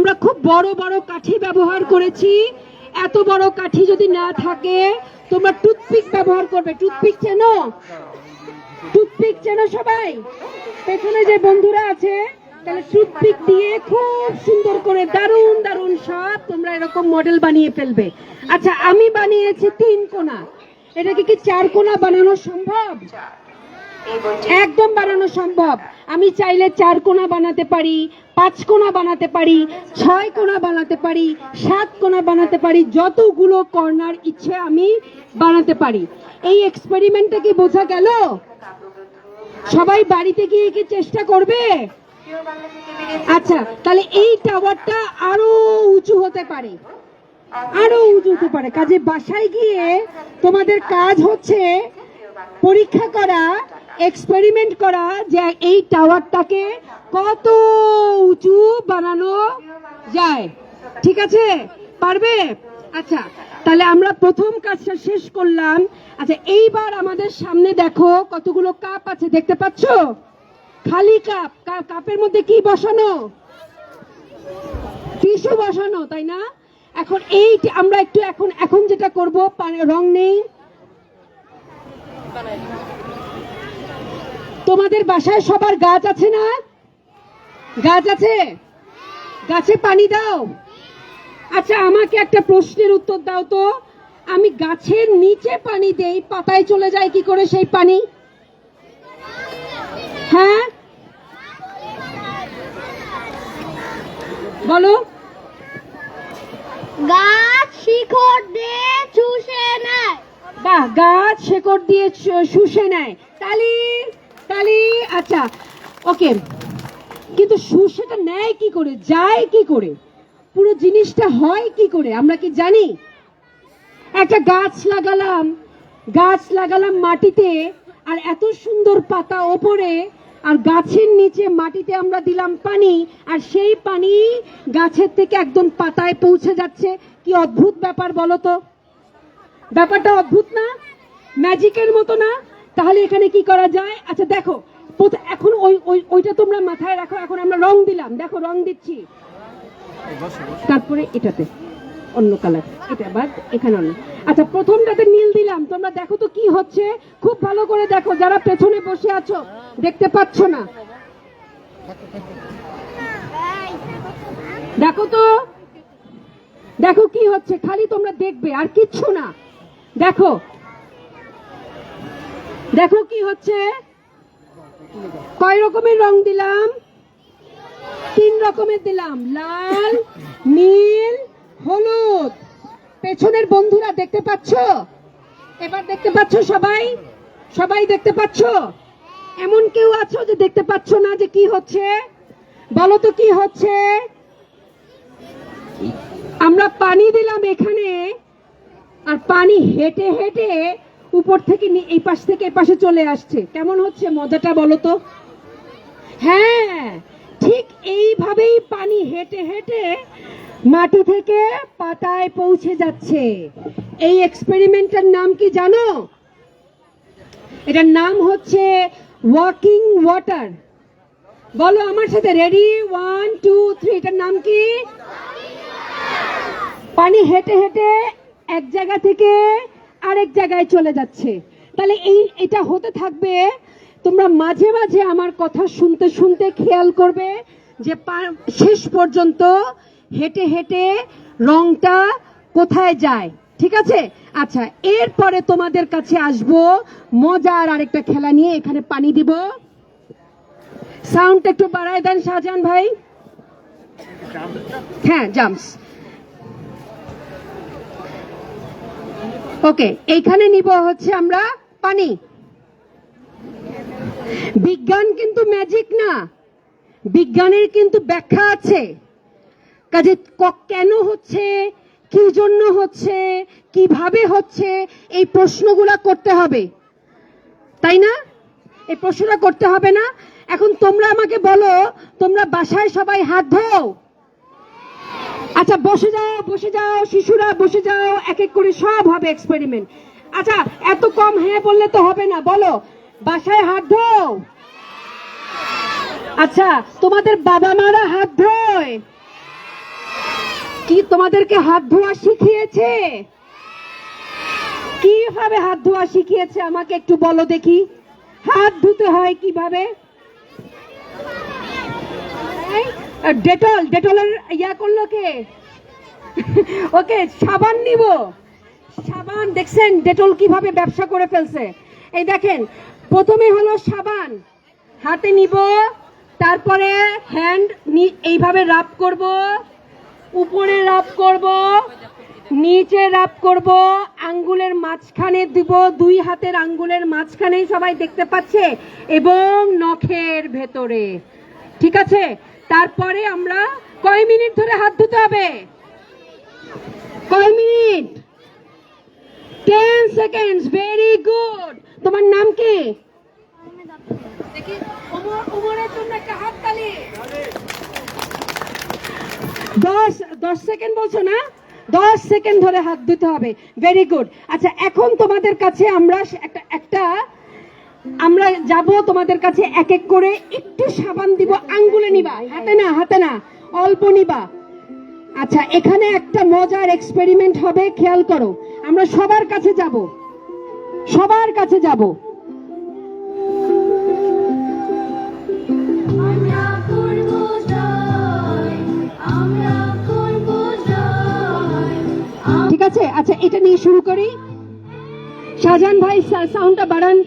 আমরা খুব বড় বড় কাঠি ব্যবহার করেছি। এত বড় কাঠি যদি না থাকে তোমরা টুথপিক ব্যবহার করবে। টুথপিক চেনো? টুথপিক চেনো সবাই? পেছনে যে বন্ধুরা আছে তাহলে টুথপিক দিয়ে খুব সুন্দর করে দারুণ দারুণ সব তোমরা এরকম মডেল বানিয়ে ফেলবে। আচ্ছা আমি বানিয়েছি তিন কোনা। এটাকে কি চার কোনা বানানো সম্ভব? একদম বানানো সম্ভব। আমি চাইলে চার কোনা বানাতে পারি, পাঁচ কোনা বানাতে পারি, ছয় কোনা বানাতে পারি, সাত কোনা বানাতে পারি, যতগুলো কর্নার ইচ্ছে আমি বানাতে পারি। এই এক্সপেরিমেন্টটা কি বোঝা গেল? সবাই বাড়িতে গিয়ে কি চেষ্টা করবে? আচ্ছা তাহলে এই টাওয়ারটা আরও উঁচু হতে পারে। আরও উঁচু হতে পারে। কাজে বাসায় গিয়ে তোমাদের কাজ হচ্ছে পরীক্ষা করা এক্সপেরিমেন্ট করা যে এই টাওয়ারটাকে কত উঁচু বানানো যায়। ঠিক আছে? পারবে? আচ্ছা তাহলে আমরা প্রথম কাজটা শেষ করলাম। আচ্ছা এইবার আমাদের সামনে দেখো কতগুলো কাপ আছে, দেখতে পাচ্ছো? খালি কাপ কাপের মধ্যে কি বসানো? টিস্যু বসানো, তাই না? এখন এই আমরা একটু এখন এখন যেটা করব রং নেই। তোমাদের বাসায় সবার গাছ আছে না? গাছ আছে? গাছে পানি দাও। আচ্ছা আমাকে একটা প্রশ্নের উত্তর দাও তো। আমি গাছের নিচে পানি দেই পাতায় চলে যায় কি করে সেই পানি? হ্যাঁ? বলো। গাছ শিকড় দিয়ে চুষে নেয়। বাহ গাছ শেকড় দিয়ে শুষে নেয়। তালি তালি আচ্ছা ওকে। কিন্তু শুষেটা নেয় কি করে? যায় কি করে? পুরো জিনিসটা হয় কি করে? আমরা কি জানি? একটা গাছ লাগালাম গাছ লাগালাম মাটিতে, আর এত সুন্দর পাতা ওপরে, আর গাছের নিচে মাটিতে আমরা দিলাম পানি, আর সেই পানি গাছের থেকে একদম পাতায় পৌঁছে যাচ্ছে। কি অদ্ভুত ব্যাপার বলো তো? ব্যাপারটা অদ্ভুত না? ম্যাজিকের মতো না? তাহলে এখানে কি করা যায়? আচ্ছা দেখো এখন ওই ওই, ওইটা তোমরা মাথায় রাখো, এখন আমরা রং দিলাম। দেখো, রং দিচ্ছি। তারপরে এটাতে, অন্য কালার এটা বাদ, এখানে অন্য। আচ্ছা প্রথমটাতে নীল দিলাম। তোমরা দেখো তো কি হচ্ছে। খুব ভালো করে দেখো, যারা পেছনে বসে আছো, দেখতে পাচ্ছ না। দেখো তো, দেখো কি হচ্ছে, খালি তোমরা দেখবে, আর কিচ্ছু না। দেখো দেখো কি হচ্ছে। কয় রকমের রং দিলাম? তিন রকমের দিলাম। লাল, নীল, হলুদ। পেছনের বন্ধুরা দেখতে পাচ্ছ? এবার দেখতে পাচ্ছ সবাই? সবাই দেখতে পাচ্ছ? এমন কেউ আছো যে দেখতে পাচ্ছ না যে কি হচ্ছে? বলো তো কি হচ্ছে? আমরা পানি দিলাম এখানে। আর পানি হেঁটে হেঁটে উপর থেকে এই পাশ থেকে এই পাশে চলে আসছে। কেমন হচ্ছে মজাটা বলো তো? হ্যাঁ ঠিক এইভাবেই পানি হেঁটে হেঁটে মাটি থেকে পাতায় পৌঁছে যাচ্ছে। এই এক্সপেরিমেন্টের নাম কি জানো? এটার নাম হচ্ছে ওয়াকিং ওয়াটার বলো আমার সাথে রেডি ওয়ান টু থ্রি এটার নাম কি? পানি হেঁটে হেঁটে এক জায়গা থেকে আরেক জায়গায় চলে যাচ্ছে। তাহলে এই, এটা হতে থাকবে, তোমরা মাঝে মাঝে আমার কথা শুনতে শুনতে খেয়াল করবে যে শেষ পর্যন্ত হেঁটে হেঁটে রংটা কোথায় যায়, ঠিক আছে? আচ্ছা এরপরে তোমাদের কাছে আসব, মজার আরেকটা খেলা নিয়ে এখানে পানি দিব। সাউন্ডটা একটু বাড়ায় দেন শাহজাহান ভাই। হ্যাঁ জাম্পস ওকে, এইখানে নিব হচ্ছে আমরা পানি। বিজ্ঞান কিন্তু ম্যাজিক না। বিজ্ঞানের কিন্তু ব্যাখ্যা আছে। কাজে কেন হচ্ছে, কি জন্য হচ্ছে, কীভাবে হচ্ছে, এই প্রশ্নগুলা করতে হবে। তাই না? এই প্রশ্নটা করতে হবে না। এখন তোমরা আমাকে বলো, তোমরা বাসায় সবাই হাত ধোও। আচ্ছা বসে যাও বসে যাও, শিশুরা বসে যাও এক এক করে সব হবে এক্সপেরিমেন্ট আচ্ছা এত কম হ্যাঁ বললে তো হবে না, বলো। বাসায় হাত ধোও। আচ্ছা তোমাদের বাবা মারা হাত ধোয়। কি তোমাদেরকে হাত ধোয়া শিখিয়েছে? কীভাবে হাত ধোয়া শিখিয়েছে আমাকে একটু বলো দেখি। হাত ধুতে হয় কীভাবে? ডেটল, ডেটলের ইয়া করল কে? ওকে, সাবান নিব। সাবান, দেখছেন ডেটল কীভাবে ব্যবসা করে ফেলছে? এই দেখেন, প্রথমে হলো সাবান, হাতে নিব, তারপরে হ্যান্ড এইভাবে রাব করব, উপরে রাব করব, নিচে রাব করব, আঙ্গুলের মাঝখানে দিব, দুই হাতের আঙ্গুলের মাঝখানেই সবাই দেখতে পাচ্ছে, এবং নখের ভেতরে। ঠিক আছে? তারপরে আমরা কয় মিনিট ধরে হাত ধুতে হবে? কয় minute? Ten seconds very good তোমার নাম কি? দশ দশ সেকেন্ড বলছো না? দশ সেকেন্ড ধরে হাত ধুতে হবে। ভেরি গুড আচ্ছা এখন তোমাদের কাছে আমরা একটা একটা আমরা যাব তোমাদের কাছে এক এক করে। একটু সাবান দিব আঙ্গুলে নিবা। হাতে না হাতে না অল্প নিবা। আচ্ছা এখানে একটা মজার এক্সপেরিমেন্ট হবে খেয়াল করো। আমরা সবার কাছে যাব। সবার কাছে যাব। ঠিক আছে? আচ্ছা এটা নিয়ে শুরু করি। শাহজাহান ভাই সাউন্ডটা বাড়ান।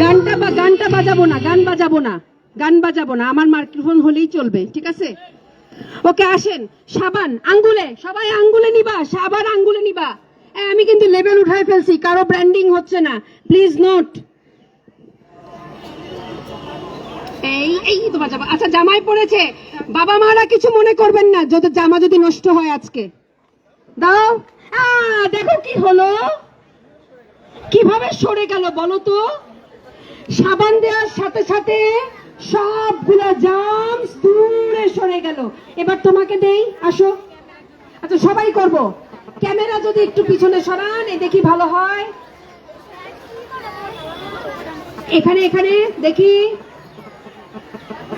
গানটা বা গানটা বাজাবো না, গান বাজাবো না, গান বাজাবো না। আমার মাইক্রোফোন হলেই চলবে, ঠিক আছে? ওকে, আসেন। সাবান, আঙ্গুলে, সবাই আঙ্গুলে নিবা, সাবান আঙ্গুলে নিবা। আমি কিন্তু লেভেল উঠায় ফেলছি, কারও ব্র্যান্ডিং হচ্ছে না প্লিজ নোট এই এই তো বাজাবো। আচ্ছা জামাই পড়েছে। বাবা মারা কিছু মনে করবেন না যদি জামা যদি নষ্ট হয় আজকে। দাও। আ, দেখো কি হলো। কীভাবে সরে গেল বলো তো? সাবান দেওয়ার সাথে সাথে সবগুলা জাম দূরে সরে গেল। এবার তোমাকে দেই, আসো। আচ্ছা সবাই করব। ক্যামেরা যদি একটু পিছনে সরান, এ দেখি ভালো হয়। এখানে এখানে, দেখি।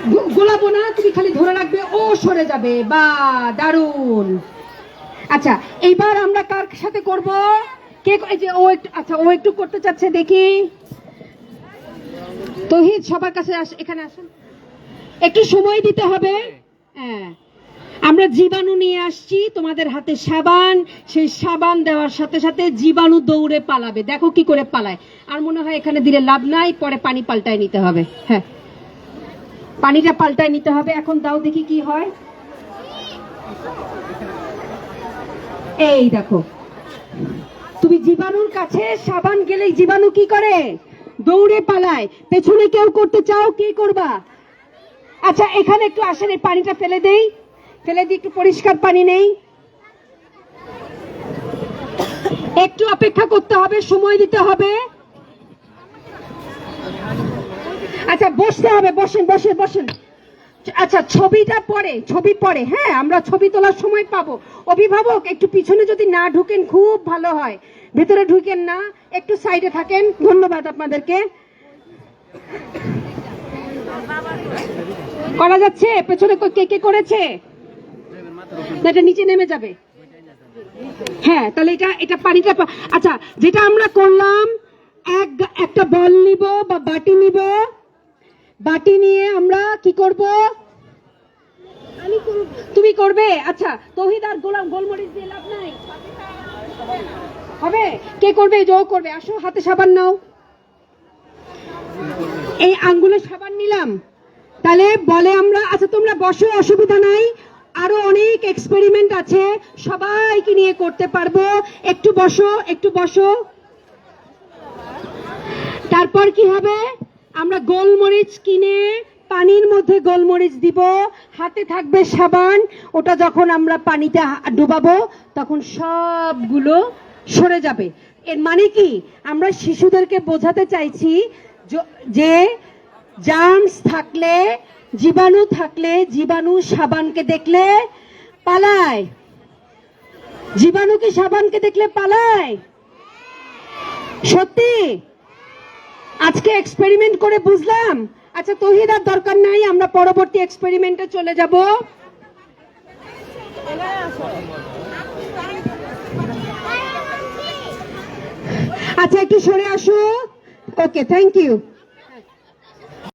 গো- গোলাবো না তুমি খালি ধরে রাখবে, ও সরে যাবে। বা দারুণ আচ্ছা এইবার আমরা কার সাথে করব? কে যে ও একটু আচ্ছা ও একটু করতে চাচ্ছে, দেখি। তহিদ, সবার কাছে এখানে আসুন। একটু সময় দিতে হবে। হ্যাঁ। আমরা জীবাণু নিয়ে আসছি, তোমাদের হাতে সাবান। সেই সাবান দেওয়ার সাথে সাথে জীবাণু দৌড়ে পালাবে। দেখো কি করে পালায়। আর মনে হয় এখানে দিলে লাভ নাই, পরে পানি পাল্টায় নিতে হবে। হ্যাঁ। পানিটা পাল্টায় নিতে হবে। এখন দাও দেখি কি হয়। এই দেখো। তুমি জীবাণুর কাছে সাবান গেলেই জীবাণু কি করে? দৌড়ে পালায়। পেছনে কেউ করতে চাও, কি করবা? আচ্ছা এখানে একটু আসেন, এই পানিটা ফেলে দেই। ফেলে দিই একটু পরিষ্কার পানি নেই। একটু অপেক্ষা করতে হবে, সময় দিতে হবে। আচ্ছা বসতে হবে, বসেন বসেন বসেন। আচ্ছা ছবিটা পরে, ছবি পরে হ্যাঁ আমরা ছবি তোলার সময় পাবো। অভিভাবক, একটু পিছনে যদি না ঢুকেন, খুব ভালো হয়। ভেতরে ঢুকেন না, একটু সাইডে থাকেন। ধন্যবাদ আপনাদেরকে। করা যাচ্ছে? পেছনে কে কে করেছে? এটা নিচে নেমে যাবে। হ্যাঁ তাহলে এটা এটা পানিটা আচ্ছা যেটা আমরা করলাম, এক একটা বল নিব বা বাটি নিব। বাটি নিয়ে আমরা কি করব? তুমি করবে? আচ্ছা তহিদ আর গোলাম, গোলমরিচ দিয়ে লাভ নাই। হবে? কে করবে? জো করবে। আসো, হাতে সাবান নাও। এই আঙ্গুলে সাবান নিলাম। তাহলে বলে আমরা আচ্ছা তোমরা বসো, অসুবিধা নাই। আরও অনেক এক্সপেরিমেন্ট আছে। সবাইকে নিয়ে করতে পারব। একটু বসো একটু বসো। তারপর কি হবে? আমরা গোলমরিচ কিনে পানির মধ্যে গোলমরিচ দিব। হাতে থাকবে সাবান। ওটা যখন আমরা পানিতে ডুবাবো, তখন সবগুলো সরে যাবে। এর মানে কি? আমরা শিশুদেরকে বোঝাতে চাইছি যে জার্মস থাকলে, জীবাণু থাকলে, জীবাণু সাবানকে দেখলে পালায়। জীবাণু কি সাবানকে দেখলে পালায়? সত্যি? আজকে এক্সপেরিমেন্ট করে বুঝলাম। আচ্ছা তহিদ, আর দরকার নাই, আমরা পরবর্তী এক্সপেরিমেন্টে চলে যাব। আচ্ছা একটু সরে আসো। Okay thank you